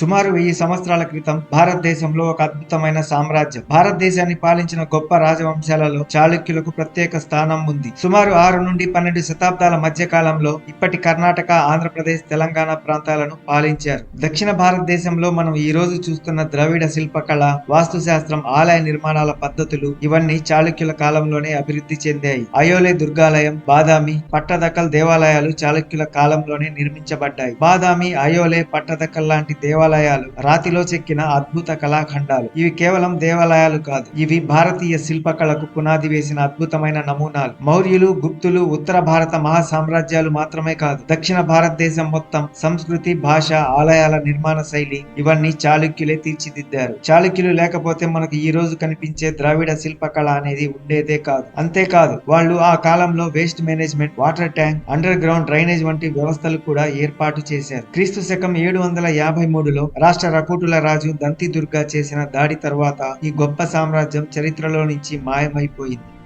సుమారు వెయ్యి సంవత్సరాల క్రితం భారతదేశంలో ఒక అద్భుతమైన సామ్రాజ్యం. భారతదేశాన్ని పాలించిన గొప్ప రాజవంశాలలో చాళుక్యులకు ప్రత్యేక స్థానం ఉంది. సుమారు ఆరు నుండి పన్నెండు శతాబ్దాల మధ్య కాలంలో ఇప్పటి కర్ణాటక ఆంధ్రప్రదేశ్ తెలంగాణ ప్రాంతాలను పాలించారు. దక్షిణ భారతదేశంలో మనం ఈ రోజు చూస్తున్న ద్రవిడ శిల్పకళ వాస్తుశాస్త్రం ఆలయ నిర్మాణాల పద్ధతులు ఇవన్నీ చాళుక్యుల కాలంలోనే అభివృద్ధి చెందాయి. అయోలే దుర్గాలయం బాదామి పట్టదకల్ దేవాలయాలు చాళుక్యుల కాలంలోనే నిర్మించబడ్డాయి. బాదామి అయోలే పట్టదకల్ లాంటి దేవాలయాలు రాతిలో చెక్కిన అద్భుత కళాఖండాలు. ఇవి కేవలం దేవాలయాలు కాదు ఇవి భారతీయ శిల్పకళకు పునాది వేసిన అద్భుతమైన నమూనాలు. మౌర్యులు గుప్తులు ఉత్తర భారత మహా సామ్రాజ్యాలు మాత్రమే కాదు దక్షిణ భారతదేశం మొత్తం సంస్కృతి భాష ఆలయాల నిర్మాణ శైలి ఇవన్నీ చాళుక్యులే తీర్చిదిద్దారు. చాళుక్యులు లేకపోతే మనకు ఈ రోజు కనిపించే ద్రావిడ శిల్పకళ అనేది ఉండేదే కాదు. అంతేకాదు వాళ్ళు ఆ కాలంలో waste management water tank underground drainage వంటి వ్యవస్థలు కూడా ఏర్పాటు చేశారు. క్రీస్తు శకం ఏడు వందల యాభై మూడులో రాష్ట్ర రకూటుల రాజు దంతి దుర్గా చేసిన దాడి తర్వాత ఈ గొప్ప సామ్రాజ్యం చరిత్రలో నుంచి మాయమైపోయింది.